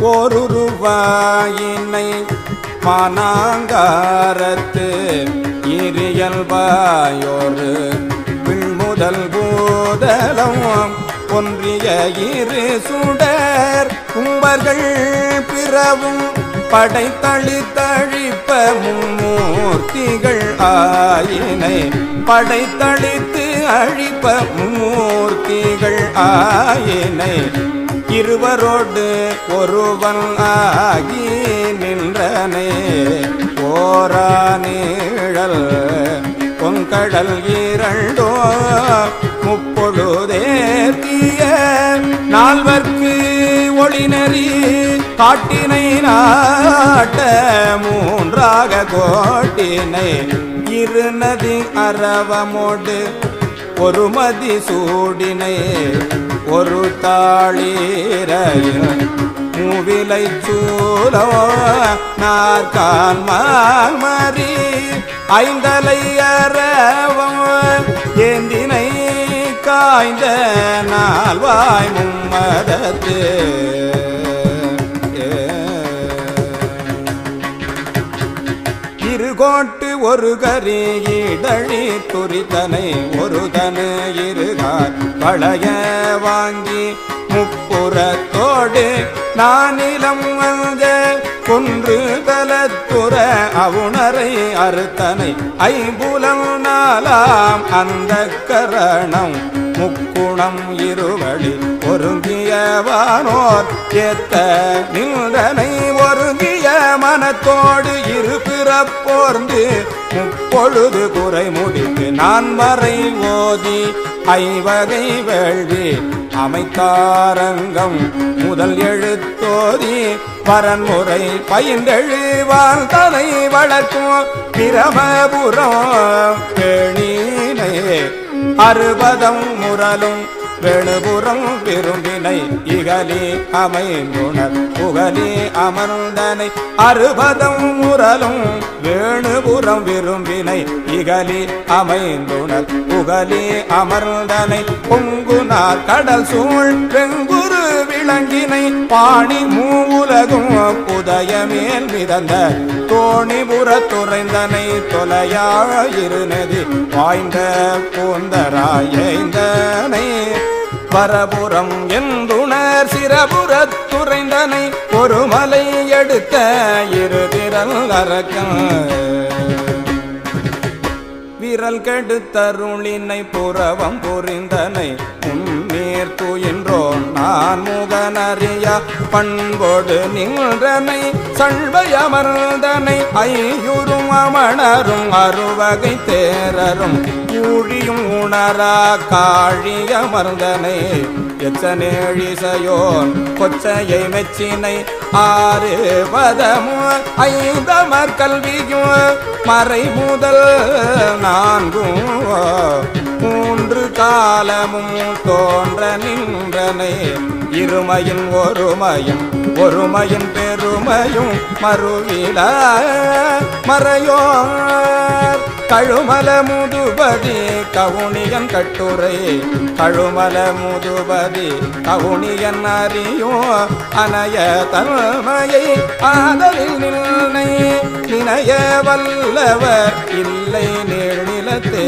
ஓருருவாயினை மானாங்காரத்து இரியல்பாயோரு பின்முதல் பூதலம் ஒன்றிய இரு சுடர். கும்பர்கள் பிறவும் படைத்தளி தழிப்ப மும்மூர்த்திகள் ஆயினை படைத்தளித்து அழிப்ப மும்மூர்த்திகள் ஆயினை இருவரோடு ஒருவன் ஆகி நின்றனே. போரா நீழல் பொங்கடல் இரண்டோ முப்பொழுதேத்திய நால்வர்க்கு ஒளிநறி காட்டினை நாட்ட மூன்றாக கோட்டினை. இருநதி அரவமோடு ஒருமதி சூடினை. ஒரு தாளீரையில் மூவிலை சூலோ நாற்கால் மாமரி ஐந்தலை அரவம் ஏந்தினை காய்ந்த நால்வாய் மும்மதத்து. இருகோட்டு ஒரு கரி துரிதனை ஒருதனு இருகார் பழைய வாங்கி முப்புறத்தோடு நானிலம் வந்த குன்று தலத்துற அவுணரை அறுத்தனை ஐம்புலம் நாளாம் அந்த கரணம் முக்குணம் இருவழி ஒருங்கியவானோர் ஏத்த நின்றனை ஒருங்கிய மனத்தோடு இருபிறப்போர்ந்து முப்பொழுது குறை முடித்து நான் வரை ஓதி ஐவகை வேள்வி அமைத்தாரங்கம் முதல் எழுத்தோதி பரன்முறை பயின்றெழுவான் தனை வளர்க்கும் பிரமபுரம் பேணினை அறுபதம் முரலும் வெளுபுறம் விரும்பினை இகலி அமைந்துணர். புகலி அமர்ந்தனை அறுபதம் முரலும் வேணுபுறம் விரும்பினை இகலே அமைந்துணர். புகலி அமர்ந்தனை பொங்குனார் கடல் சூழ் வெங்குரு விளங்கினை பாணி மூவுலகும் புதயமேல் மிதந்த தோணிபுற துறைந்தனை தொலையாயிருநதி வாய்ந்த பூந்தராயந்தனை பரபுரம் என்றுணர் சிரபுறத் துறைந்தனை ஒரு மலை எடுத்த இரு திரல் அரக்கம் விரல் கெடுத்தருளினை புறவம் புரிந்தனை உன் முன்னீர் துயின்றோன் நான் முகனறிய பண்போடு நின்றனை சண்பயமர்ந்தனை ஐயுறும் அமணரும் அறுவகை தேரரும். கூழியும் உணரா காழியமர்ந்தனை எச்சனேழிசையோன் கொச்சையை மெச்சினை ஆறு பதமும் ஐந்தமர் கல்வியும் மறை முதல் நான்கும் மூன்று காலமும் தோன்ற நின்றனை இருமையும் ஒருமையும் ஒருமையின் பெருமையும் மறுவில மறையோர். கழுமல முதுபதி கவுனியன் கட்டுரை. கழுமல முதுபதி கவுனியன் அறியோ அனைய தன்மையை ஆதலில் நின்னை. நினைய வல்லவர் இல்லை நீழ்நிலத்தே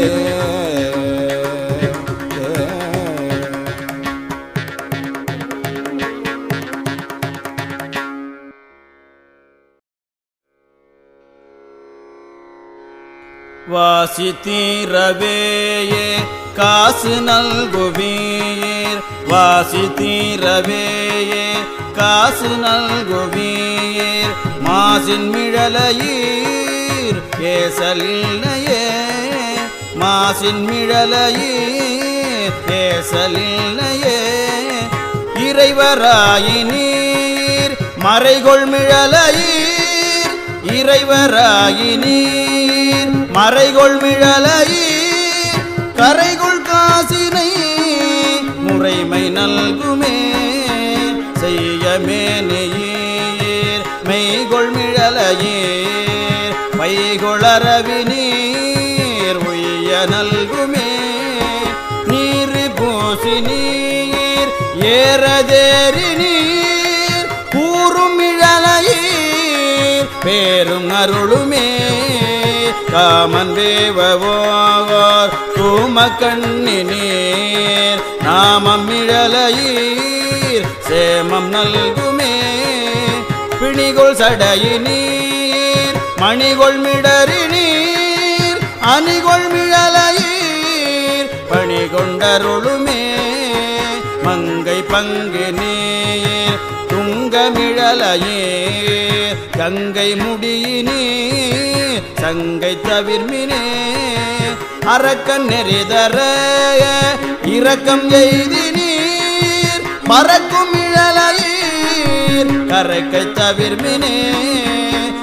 வாசித்தீரவேயே காசு நல்குவீர். வாசித்தீரவேயே காசு நல்குவீர். மாசின் மிழலையீர் ஏசலில்லையே. மாசின் மிழலையீர் ஏசலில்லையே. இறைவராயினீர் மறைகொள் மிழலையீர். இறைவராயினீர் மறைகொள் மிழலை கரைகொள் காசினை முறைமை நல்குமே செய்யமே நெய்யீர் மெய்கொள் மிழலையீர் பைகொளரவி நீர் உய்ய நல்குமே. நீர் பூசி நீர் ஏறதேறி நீர் கூறும் பேரும் அருளுமே. காமன் வேவவோர் தூம கண்ணினீர் நாமம் இழலையீர் சேமம் நல்குமே. பிணிகொள் சடையினீர் மணிகொள் மிடறினீர் அணிகொள் மிழலையீர் பணி கொண்டருளுமே மங்கை பங்கினீர் துங்கமிழலையே கங்கை முடியினீர். சங்கை தவிர்மினே அரக்கன் நெறிதர இரக்கம் எய்தி நீர் பறக்கும் இழலையீர் கரைக்கை தவிர்மினே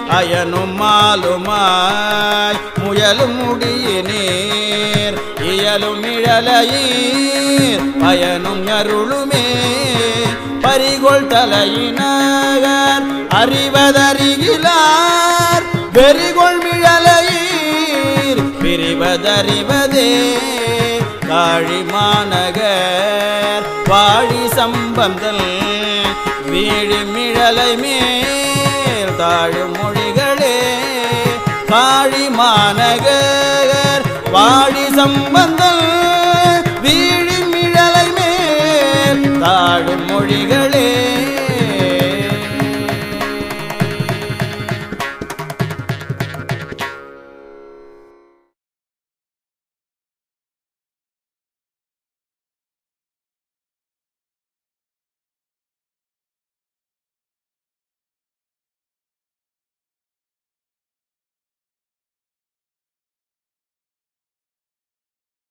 அயனும் மாலுமாய் முயலும் முடியினீர். இயலும் இழலையீர் பயனும் அருளுமே. பரிகொள் தலையினார் அறிவதறிகிலார். பெரிகொள் மிழலையீர் பிரிவதறிவதே காழி மாநகர் வாழி சம்பந்தல் வீழி மிழலை மேல் தாழ் மொழிகளே காழி வாழி சம்பந்தல் வீழி மேல் தாழ்